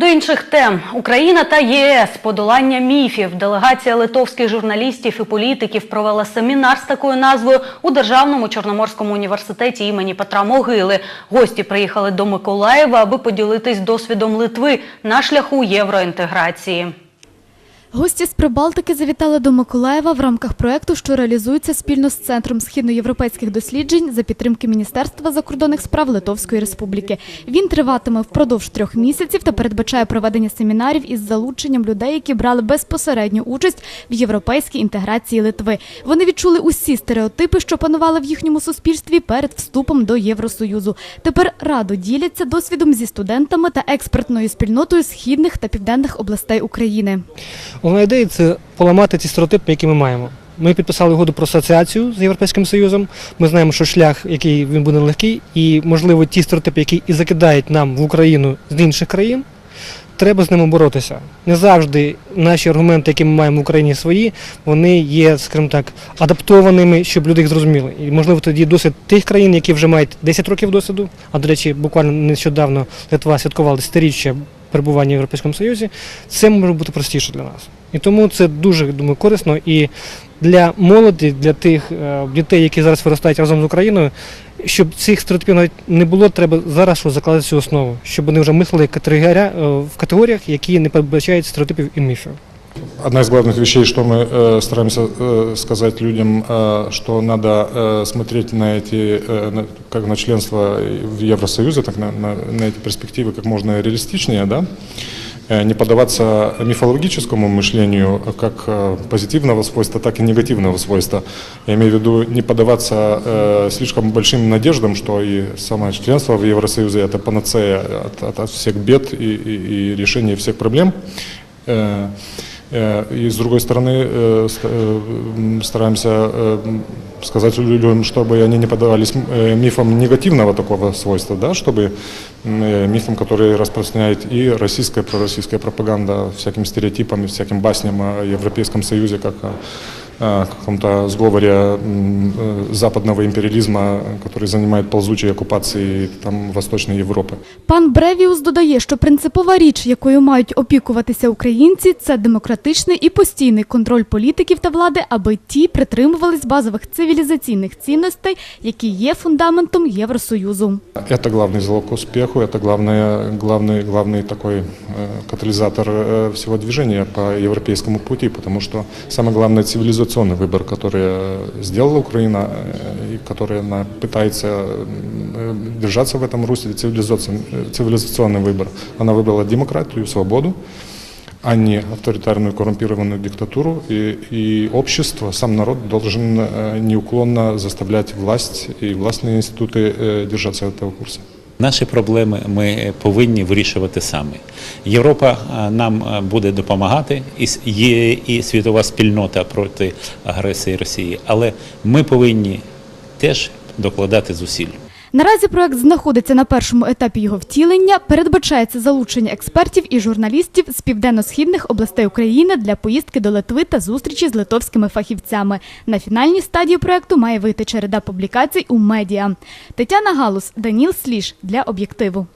До інших тем Україна та ЄС подолання міфів. Делегація литовських журналістів і політиків провела семінар з такою назвою у Державному Чорноморському університеті імені Петра Могили. Гості приїхали до Миколаєва, аби поділитись досвідом Литви на шляху євроінтеграції. Гості з Прибалтики завітали до Миколаєва в рамках проекту, що реалізується спільно з Центром східноєвропейських досліджень за підтримки Міністерства закордонних справ Литовської Республіки. Він триватиме впродовж трьох місяців та передбачає проведення семінарів із залученням людей, які брали безпосередню участь в європейській інтеграції Литви. Вони відчули усі стереотипи, що панували в їхньому суспільстві перед вступом до Євросоюзу. Тепер радо діляться досвідом зі студентами та експертною спільнотою східних та південних областей України. Головна ідея це поламати ці стереотипи, які ми маємо. Ми підписали угоду про асоціацію з Європейським Союзом. Ми знаємо, що шлях, який він буде легкий, і можливо ті стереотипи, які і закидають нам в Україну з інших країн. Треба з ними боротися. Не завжди наші аргументи, які ми маємо в Україні свої, вони є, скажімо так, адаптованими, щоб люди їх зрозуміли. І можливо тоді досвід тих країн, які вже мають 10 років досвіду, а до речі, буквально нещодавно Литва святкувала десятиріччя перебування в Європейському Союзі, це може бути простіше для нас. І тому це дуже думаю, корисно і для молоді, для тих е, дітей, які зараз виростають разом з Україною, щоб цих стереотипів навіть не було, треба зараз що закладати цю основу, щоб вони вже мислили е, в категоріях, які не передбачають стереотипів і міфів. Одна из главных вещей, что мы э, стараемся э, сказать людям, э, что надо э, смотреть на эти, э, на- как на членство в Евросоюзе, так на, на, на эти перспективы как можно реалистичнее, да, Э, не поддаваться мифологическому мышлению как э, позитивного свойства, так и негативного свойства. Я имею в виду не поддаваться э, слишком большим надеждам, что и самое членство в Евросоюзе это панацея от, от- от всех бед и, и- и решения всех проблем. Э, И с другой стороны, э, ст- э, м, стараемся э, м, сказать людям, чтобы они не поддавались м, э, мифам негативного такого свойства, да, чтобы м, э, мифам, которые распространяет и российская, пророссийская пропаганда, всякими стереотипами, всяким басням о Европейском Союзе, как о о каком-то сговоре м, э, западного империализма, который занимает ползучей оккупацией там, Восточной Европы. Пан Бревіус додає, що принципова річ, якою мають опікуватися українці, це демократичний і постійний контроль політиків та влади, аби ті притримувались базових цивілізаційних цінностей, які є фундаментом Євросоюзу. Это главный залог к успеху, это главное, главный, главный такой э, катализатор э, всего движения по европейскому пути, потому что самый главный цивилизационный выбор, который э, сделала Украина э, и который она пытается э, держаться в этом русле, цивилизационный, цивилизационный выбор. Она выбрала демократию, свободу, а не авторитарную коррумпированную диктатуру. И, и общество, сам народ должен э, неуклонно заставлять власть и властные институты э, держаться этого курса. Наші проблеми ми повинні вирішувати самі. Європа нам буде допомагати, і є і світова спільнота проти агресії Росії, але ми повинні теж докладати зусиль. Наразі проект знаходиться на першому етапі його втілення. Передбачається залучення експертів і журналістів з південно-східних областей України для поїздки до Литви та зустрічі з литовськими фахівцями. На фінальній стадії проекту має вийти череда публікацій у медіа. Тетяна Галус, Даніл Сліж для об'єктиву.